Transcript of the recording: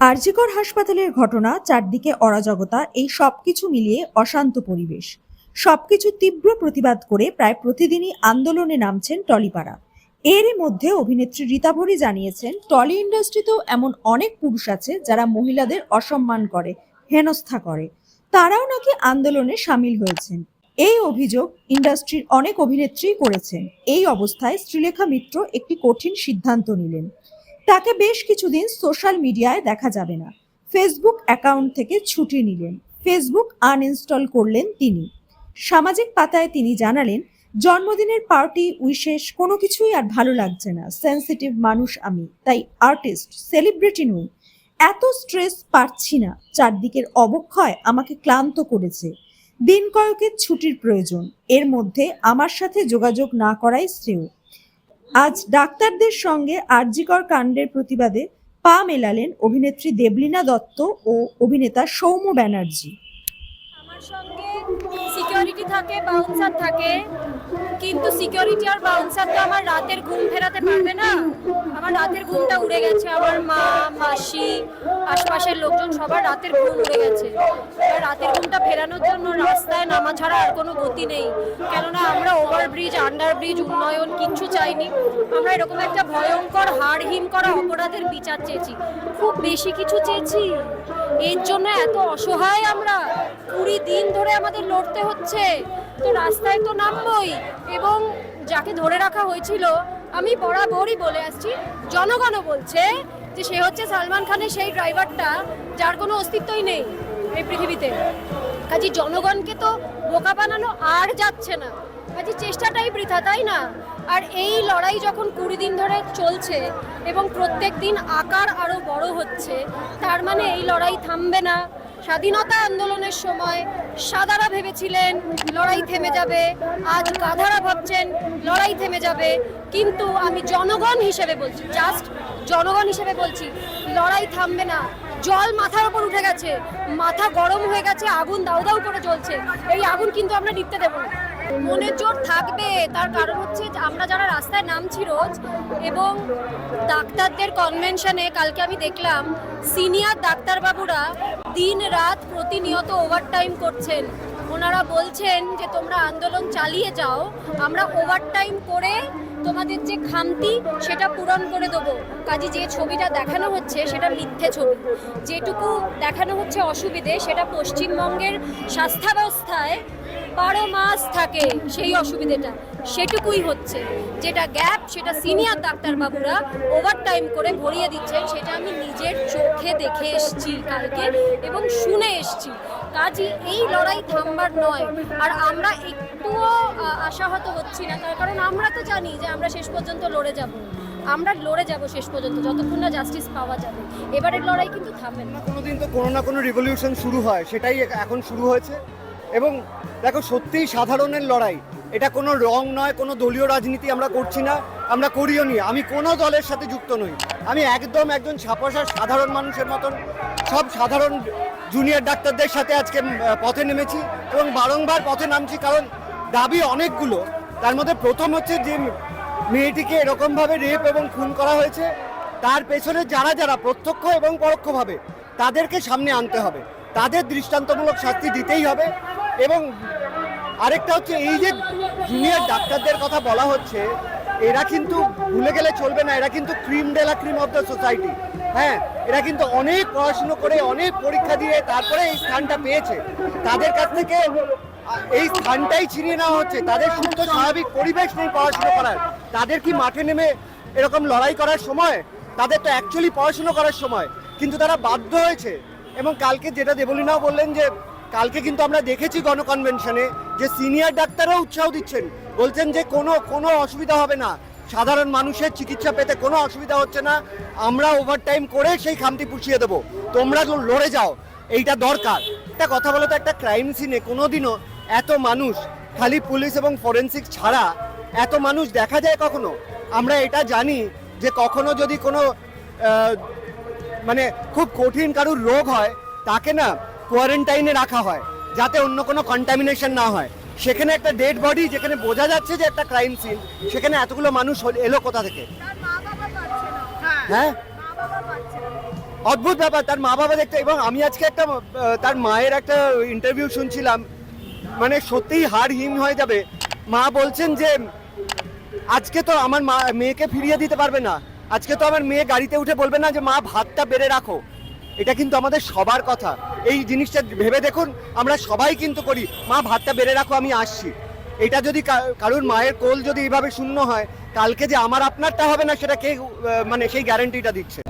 আরজিকর হাসপাতালের ঘটনা, চারদিকে অরাজকতা, এই সবকিছু মিলিয়ে অশান্ত পরিবেশ। সবকিছু তীব্র প্রতিবাদ করে প্রায় প্রতিদিনই আন্দোলনে নামছেন টলিপাড়া। এরই মধ্যে অভিনেত্রী রীতাভরি জানিয়েছেন, টলি ইন্ডাস্ট্রিতেও এমন অনেক পুরুষ আছে যারা মহিলাদের অসম্মান করে, হেনস্থা করে। তারাও নাকি আন্দোলনে সামিল হয়েছেন। এই অভিযোগ ইন্ডাস্ট্রির অনেক অভিনেত্রী করেছেন। এই অবস্থায় শ্রীলেখা মিত্র একটি কঠিন সিদ্ধান্ত নিলেন। তাকে বেশ কিছুদিন সোশ্যাল মিডিয়ায় দেখা যাবে না। ফেসবুক অ্যাকাউন্ট থেকে ছুটি নিলেন। ফেসবুক আনইনস্টল করলেন তিনি। সামাজিক পাতায় তিনি জানালেন, জন্মদিনের পার্টি উইশেষ কোনো কিছুই আর ভালো লাগছে না। সেন্সিটিভ মানুষ আমি, তাই আর্টিস্ট, সেলিব্রিটি নই। এত স্ট্রেস পাচ্ছি না। চারদিকের অবক্ষয় আমাকে ক্লান্ত করেছে। দিন কয়েকের ছুটির প্রয়োজন। এর মধ্যে আমার সাথে যোগাযোগ না করাই শ্রেয়। আজ ডাক্তারদের সঙ্গে আরজিকর কাণ্ডের প্রতিবাদে পা মেলালেন অভিনেত্রী দেবলীনা দত্ত ও অভিনেতা সৌম্য ব্যানার্জি। আমার সঙ্গে সিকিউরিটি থাকে বাউন্সার থাকে কিন্তু সিকিউরিটি আর বাউন্সার তো আমার রাতের ঘুম ফেরাতে পারবে না। আমার রাতের ঘুমটা উড়ে গেছে। আমার মা, মাসি, আশপাশের লোকজন সবার রাতের ঘুম উড়ে গেছে। এবার রাতের ঘুমটা ফেরানোর জন্য রাস্তায় নামা ছাড়া আর কোনো গতি নেই। কেননা আমরা ওভারব্রিজ আন্ডারব্রিজ উন্নয়ন কিচ্ছু চাইনি। আমরা এরকম একটা ভয়ঙ্কর, হাড়হিম করা অপরাধের বিচার চেয়েছি। খুব বেশি কিছু চেয়েছি। এর জন্য এত অসহায় আমরা। কুড়ি দিন ধরে আমাদের লড়তে হচ্ছে। তো রাস্তায় তো নামবই এবং যাকে ধরে রাখা হয়েছিল, আমি বরাবরই বলে আসছি, জনগণও বলছে যে সে হচ্ছে সালমান খানের সেই ড্রাইভারটা যার কোনো অস্তিত্বই নেই এই পৃথিবীতে। কাজে জনগণকে তো বোকা বানানো আর যাচ্ছে না। কাজে চেষ্টাটাই বৃথা, তাই না? আর এই লড়াই যখন কুড়ি দিন ধরে চলছে এবং প্রত্যেক দিন আকার আরও বড় হচ্ছে, তার মানে এই লড়াই থামবে না। স্বাধীনতা আন্দোলনের সময় সাদারা ভেবেছিলেন, লড়াই থেমে যাবে। আজ গাধারা ভাবছেন, লড়াই থেমে যাবে। কিন্তু আমি জনগণ হিসেবে বলছি জাস্ট জনগণ হিসেবে বলছি, লড়াই থামবে না। জল মাথার উপর উঠে গেছে। মাথা গরম হয়ে গেছে, আগুন দাউ দাউ করে জ্বলছে। এই আগুন কিন্তু আমরা নিতে দেবো না মনের জোর থাকবে। তার কারণ হচ্ছে আমরা যারা রাস্তায় নামছি রোজ এবং ডাক্তারদের কনভেনশনে কালকে আমি দেখলাম সিনিয়র ডাক্তারবাবুরা দিন রাত প্রতিনিয়ত ওভারটাইম করছেন। ওনারা বলছেন যে তোমরা আন্দোলন চালিয়ে যাও, আমরা ওভারটাইম করে তোমাদের যে খামতি, সেটা পূরণ করে দেবো। কাজে যে ছবিটা দেখানো হচ্ছে, সেটা মিথ্যে ছবি। যেটুকু দেখানো হচ্ছে অসুবিধে, সেটা পশ্চিমবঙ্গের স্বাস্থ্য ব্যবস্থায় বারো মাস থাকে সেই অসুবিধেটা। সেটুকুই হচ্ছে। যেটা গ্যাপ, সেটা সিনিয়র ডাক্তারবাবুরা ওভার টাইম করে ভরিয়ে দিচ্ছেন, সেটা আমি নিজের চোখে দেখে এসছি কালকে এবং শুনে এসছি। কাজই এই লড়াই থামবার নয়। আর আমরা একটুও আশাহত হচ্ছি না। তার কারণ আমরা তো জানি যে আমরা শেষ পর্যন্ত লড়ে যাব। আমরা লড়ে যাব শেষ পর্যন্ত, যতক্ষণ না জাস্টিস পাওয়া যাবে। এবারের লড়াই কিন্তু থামবে না। কোনোদিন তো কোনো না কোনো রিভলিউশন শুরু হয়, সেটাই এখন শুরু হয়েছে। এবং দেখো, সত্যিই সাধারণের লড়াই। এটা কোনো রং নয়, কোনো দলীয় রাজনীতি আমরা করছি না, আমরা করিও নি। আমি কোনো দলের সাথে যুক্ত নই। আমি একদম একজন ছাপাশার সাধারণ মানুষের মতন। সব সাধারণ জুনিয়র ডাক্তারদের সাথে আজকে পথে নেমেছি এবং বারংবার পথে নামছি কারণ দাবি অনেকগুলো। তার মধ্যে প্রথম হচ্ছে যে মেয়েটিকে এরকমভাবে রেপ এবং খুন করা হয়েছে। তার পেছনে যারা যারা প্রত্যক্ষ এবং পরোক্ষভাবে তাদেরকে সামনে আনতে হবে। তাদের দৃষ্টান্তমূলক শাস্তি দিতেই হবে এবং আরেকটা হচ্ছে এই যে জুনিয়র ডাক্তারদের কথা বলা হচ্ছে, এরা কিন্তু ভুলে গেলে চলবে না। এরা কিন্তু creme de la creme of the society হ্যাঁ এরা কিন্তু অনেক পড়াশুনো করে, অনেক পরীক্ষা দিয়ে তারপরে এই স্থানটা পেয়েছে। তাদের কাছ থেকে এই স্থানটাই ছিনিয়ে নেওয়া হচ্ছে। তাদের সুস্থ স্বাভাবিক পরিবেশ নেই পড়াশুনো করার। তাদের কি মাঠে নেমে এরকম লড়াই করার সময়? তাদের তো অ্যাকচুয়ালি পড়াশুনো করার সময়। কিন্তু তারা বাধ্য হয়েছে। এবং কালকে যেটা দেবলীনাও বললেন যে, কালকে কিন্তু আমরা দেখেছি গণকনভেনশনে যে সিনিয়র ডাক্তাররাও উৎসাহ দিচ্ছেন। বলছেন যে কোনো কোনো অসুবিধা হবে না। সাধারণ মানুষের চিকিৎসা পেতে কোনো অসুবিধা হচ্ছে না। আমরা ওভারটাইম করে সেই খামতি পুষিয়ে দেবো। তোমরা লড়ে যাও। এইটা দরকার। একটা কথা বলো তো, একটা ক্রাইম সিনে কোনোদিনও এত মানুষ, খালি পুলিশ এবং ফরেন্সিক ছাড়া এত মানুষ দেখা যায় কখনো? আমরা এটা জানি যে কখনো যদি কোনো মানে খুব কঠিন কারুর রোগ হয়, তাকে না কোয়ারেন্টাইনে রাখা হয়, যাতে অন্য কোনো কন্টামিনেশন না হয়। সেখানে একটা ডেড বডি যেখানে বোঝা যাচ্ছে যে একটা ক্রাইম সিন সেখানে এতগুলো মানুষ এলো কোথা থেকে? হ্যাঁ। না। অদ্ভুত ব্যাপার তার মা বাবা দেখতে এবং আমি আজকে একটা তার মায়ের একটা ইন্টারভিউ শুনছিলাম। মানে সত্যিই হার হিম হয়ে যাবে। মা বলছেন যে আজকে তো আমার মা মেয়েকে ফিরিয়ে দিতে পারবে না। আজকে তো আমার মেয়ে গাড়িতে উঠে বলবে না যে মা ভাতটা বেড়ে রাখো। এটা কিন্তু আমাদের সবার কথা। এই জিনিসটা ভেবে দেখুন, আমরা সবাই কিন্তু করি। মা, ভাতটা বেড়ে রাখো, আমি আসছি। এটা যদি কারুর মায়ের কোল যদি এইভাবে শূন্য হয়, কালকে যে আমার আপনারটা হবে না, সেটা কে মানে সেই গ্যারান্টিটা দিচ্ছে।